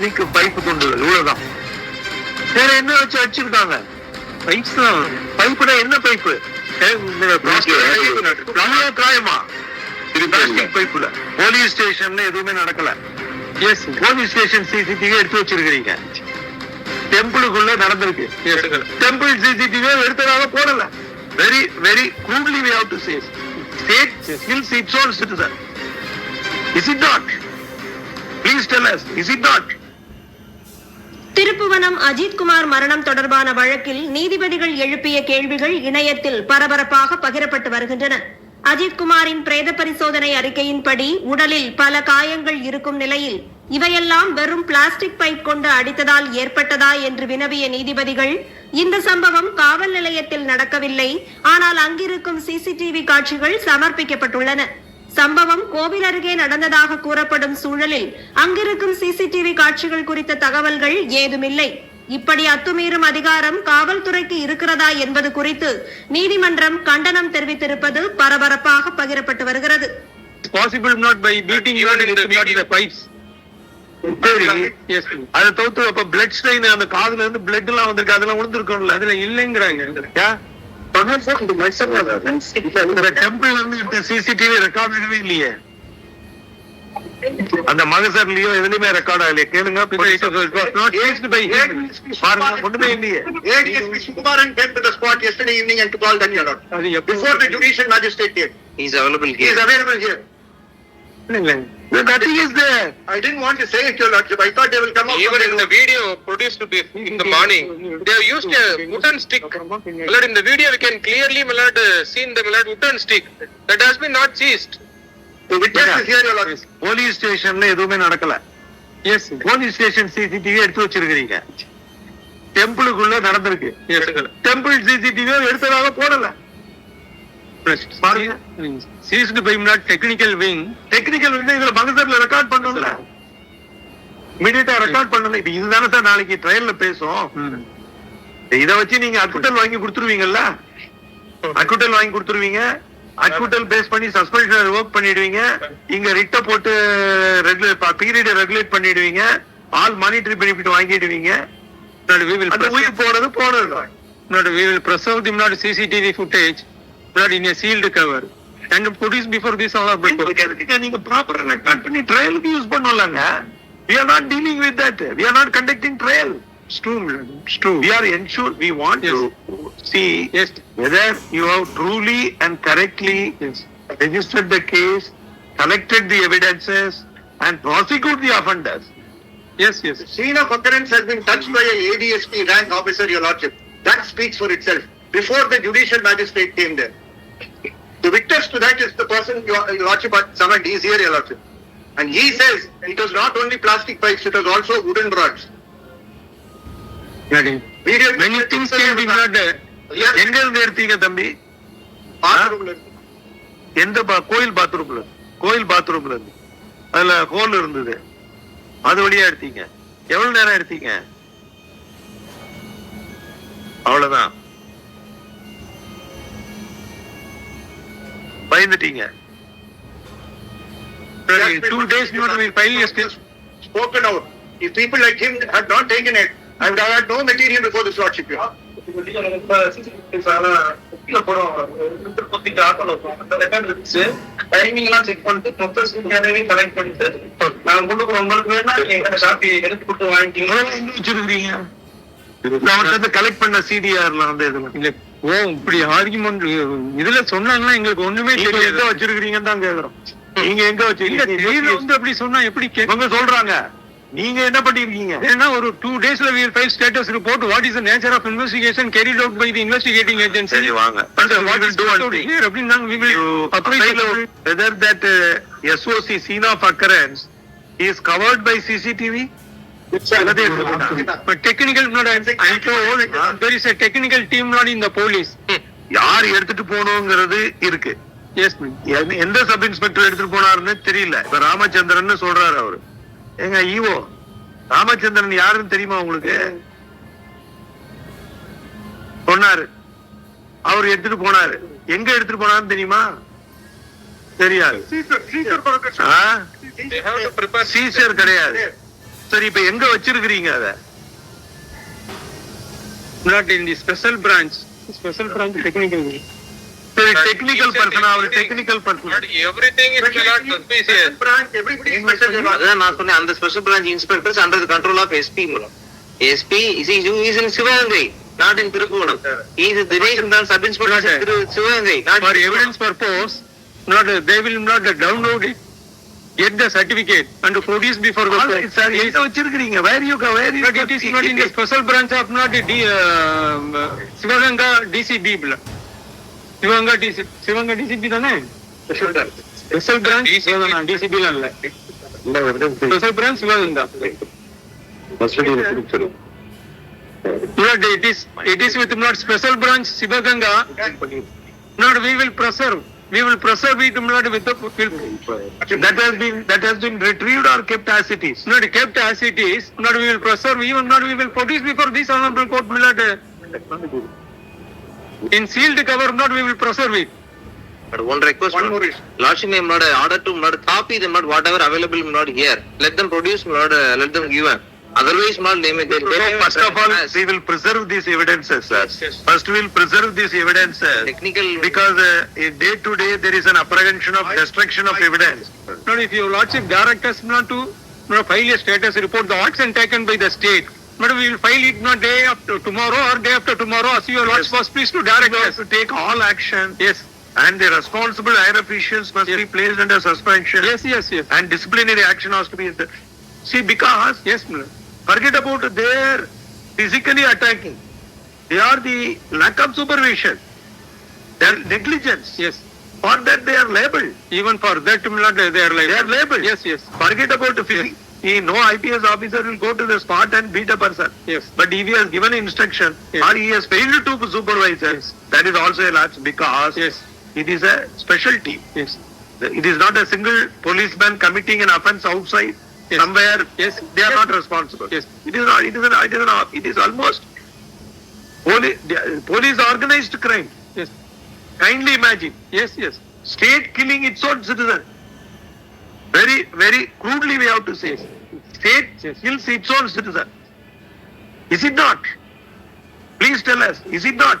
Technique pipe கொண்டுள்ளது. இவ்வளவுதான். வேற என்ன வச்சு அடிச்சிருக்காங்க பைப்ஸ் தான் பைப்புனா என்ன பைப்பு? காயமா? பிளாஸ்டிக் பைப்புல. போலீஸ் ஸ்டேஷன்ல எதுவுமே நடக்கல. எஸ் போலீஸ் ஸ்டேஷன் சிசிடிவி எடுத்து வச்சிருக்கீங்க டெம்பிளுக்குள்ள நடந்திருக்கு. டெம்பிள் சிசிடிவி எடுத்ததாக போடல. Very very crudely we have to say. State kills its own citizen. Is it not? Please tell us is it not? Thiruppuvanam Ajithkumar மரணம் தொடர்பான வழக்கில் நீதிபதிகள் எழுப்பிய கேள்விகள் இணையத்தில் பரபரப்பாக பகிரப்பட்டு வருகின்றன. அஜித்குமாரின் பிரேத பரிசோதனை அறிக்கையின்படி உடலில் பல காயங்கள் இருக்கும் நிலையில் இவையெல்லாம் வெறும் பிளாஸ்டிக் பைப் கொண்டு அடித்ததால் ஏற்பட்டதா என்று வினவிய நீதிபதிகள் இந்த சம்பவம் காவல் நிலையத்தில் நடக்கவில்லை ஆனால் அங்கிருக்கும் சிசிடிவி காட்சிகள் சமர்ப்பிக்கப்பட்டுள்ளன. சம்பவம் கோவில் அருகே நடந்ததாக கூறப்படும் சூழலில் அங்கிருக்கும் சிசிடிவி காட்சிகள் குறித்த தகவல்கள் ஏதுமில்லை. இப்படி அத்துமீறும் அதிகாரம் காவல்துறைக்கு இருக்கிறதா என்பது குறித்து நீதிமன்றம் கண்டனம் தெரிவித்திருப்பது பரபரப்பாக பகிரப்பட்டு வருகிறது. Possible not by beating even in the, not the pipes. சரி. அதை தவிர்த்து அப்ப பிளட் ஸ்ட்ரெயின் அந்த காதுல இருந்து பிளட் எல்லாம் வந்திருக்கு அதெல்லாம் விழுந்திருக்கும்ல அதுல இல்லைங்கிறாங்க. டெம்பிள் இருந்து சிசிடிவி ரெக்கார்ட் எதுவுமே இல்லையே. அந்த மகசர்லயோ எதுலயுமே ரெக்கார்ட் ஆகலையே கேளுங்க பாருங்க ஒண்ணுமே இல்லையே. ADS Vishnukumaran came to the spot yesterday the judicial magistrate came. He's available He is here. available here. Nothing is there I didn't want to say it, your lordship. I thought they will come out. Even from in the- the video produced this in the morning, they have used a wooden stick. My lord, in the video we can clearly, my lord, uh, seen the my lord, wooden stick that has been not seized. The witness is here, your lordship. Police ஸ்டேஷன்ல எதுவுமே நடக்கல S police station CCTV எடுத்து வச்சிருக்கீங்க டெம்பிளுக்குள்ள நடந்திருக்கு temple CCTV எடுத்ததாக போடல பாருங்க. Seized by not technical wing technical wing இதுல மகசர்ல ரெக்கார்ட் இமிடியேட்டா ரெக்கார்ட் பண்ணல இது இதுதானே சார் நாளைக்கு ட்ரையல்ல பேசும். இத வச்சு நீங்க அக்குட்டல் வாங்கி கொடுத்துருவீங்கல்ல? அக்குட்டல் வாங்கி கொடுத்துருவீங்க. அக்குட்டல் பேஸ் பண்ணி சஸ்பென்ஷன் ஒர்க் பண்ணிடுவீங்க. இங்க ரிட்ட போட்டு ரெகுலேட் பீரியட் ரெகுலேட் பண்ணிடுவீங்க. ஆல் மானிட்டரி பெனிஃபிட் வாங்கிடுவீங்க. அந்த உயிர் போனது போனது Not we will preserve the not CCTV footage not in a sealed cover and produce before this all of நீங்க ப்ராப்பரா ரெக்கார்ட் பண்ணி ட்ரையலுக்கு யூஸ் பண்ணலாங்க we are not dealing with that we are not conducting trial it's true it's true we are ensure we want to see yes whether you have truly and correctly registered the case collected the evidences and prosecute the offenders yes yes Scene of occurrence has been touched by a ADSP rank officer, your lordship. That speaks for itself. Before the judicial magistrate came there. The witness to that is the person your your lordship had summoned. He is here, your lordship. And he says it was not only plastic pipes, it was also wooden rods. Many things can be not எங்க இருந்து எடுத்தீங்க தம்பி. எந்த கோயில் பாத்ரூம்ல கோயில் பாத்ரூம்ல இருந்து அதுல ஹோல் இருந்தது அது வழியா எடுத்தீங்க எவ்வளவு நேரம் எடுத்தீங்க அவ்வளவுதான் பயந்துட்டீங்க two days file spoken out. If people like him had not taken it, I would have had no material before this lordship. your Honor. Timing எல்லாம் செக் பண்ணிட்டு மொத்த சீனியரையும் கலெக்ட் பண்ணிட்டு நாங்க கொடுக்குறோம் உங்களுக்கு வேணா எங்க காப்பி எடுத்து கொடுத்து வாங்கிட்டீங்க எங்க வச்சிருக்கீங்க நான் வந்து கலெக்ட் பண்ண சிடிஆர்ல வந்து இதுல ஓ இப்படி ஆர்குமெண்ட் இதுல சொன்னாங்கன்னா எங்களுக்கு ஒண்ணுமே தெரியாது. வச்சிருக்கீங்கன்னு தான் கேக்குறோம். நீங்க எங்க வச்சிருக்கீங்க? வந்து அப்படி சொன்னா எப்படி இவங்க சொல்றாங்க. நீங்க என்ன பண்ணிருக்கீங்க? ஏன்னா ஒரு டூ டேஸ்ல we'll file status report what is the nature of investigation carried out by the investigating agency சரி வாங்க. வாட் இஸ் டு ஹியர் அப்படினா we will apply whether that uh, SOC scene of occurrence is covered by In the police. யார் எடுத்துட்டு போகணுங்கிறது இருக்கு. S எந்த sub inspector எடுத்துட்டு போனாருன்னு தெரியல. இப்ப ராமச்சந்திரன் சொல்றாரு அவரு. எங்க ஈவோ ராமச்சந்திரன் யாருன்னு தெரியுமா உங்களுக்கு? சொன்னாரு. அவர் எடுத்துட்டு போனாரு. எங்க எடுத்துட்டு போனாருன்னு தெரியுமா? தெரியாது. சீசர் கிடையாது. சரி இப்ப எங்க வச்சிருக்கிறீங்க அத Not in the special branch. Special branch technical. சரி டெக்னிக்கல் பர்சனா அவர் technical person suspicious. Branch, everybody is special, Your Lordship. அதான் நான் சொன்னேன் அந்த special branch inspectors under control of SP SP is is in Sivaganga not in Thiruppuvanam இது தினேஷ் தான் sub inspector Sivaganga in evidence purpose, not, they will not download it, get the certificate and produce before the court. Sir எங்க வச்சிருக்கிறீங்க where you where you But it is not in the special branch of not D, uh, Sivaganga DCB. block. Sivaganga DC, Sivaganga DCB தானே? Special branch Sivaganga DCB ல இல்ல. Special branch Sivaganga. Not it is, it is with not special branch Sivaganga, not we will preserve, we will preserve it not with the, will that has been that has been retrieved or kept as it is not kept as it is, not we will preserve, even not we will produce before this honorable court will not, uh, in sealed cover, not we will preserve it. But one request, One more is, Lordship may not order to not copy them, not whatever available not here. Let them produce, not uh, let them give. Otherwise, not they may. They, they may first of all as we will preserve these evidences sir yes. first we will preserve these evidences technical. because uh, in day to day there is an apprehension of destruction of evidence Not if your lordship direct us not to, not file a status report, the action taken by the state. But we will file it not day after tomorrow or day after tomorrow, as your lordship was pleased to direct us. to take all action Yes, and the responsible higher officials must be placed under suspension yes, yes, yes, and disciplinary action has to be see because yes, my lord. Forget about their physically attacking. They are the lack of supervision. Their negligence. yes. For that they are labeled. Even for that, they are like. They are labeled. Yes, yes, Forget about the physics. He, no IPS officer will go to the spot and beat a person. yes. But if he has given instruction Yes. or he has failed to supervise, Yes. that is also a lapse because Yes, it is a specialty. yes, It is not a single policeman committing an offense outside Yes. somewhere. Yes. They are Yes. not responsible. Yes. It is not. It is. An, it is. An, it is almost. Police, uh, police organized crime. yes, Kindly imagine yes, yes, state killing its own citizen. Very, very crudely we have to say. State Yes. kills its own citizen. Is it not? Please tell us. Is it not?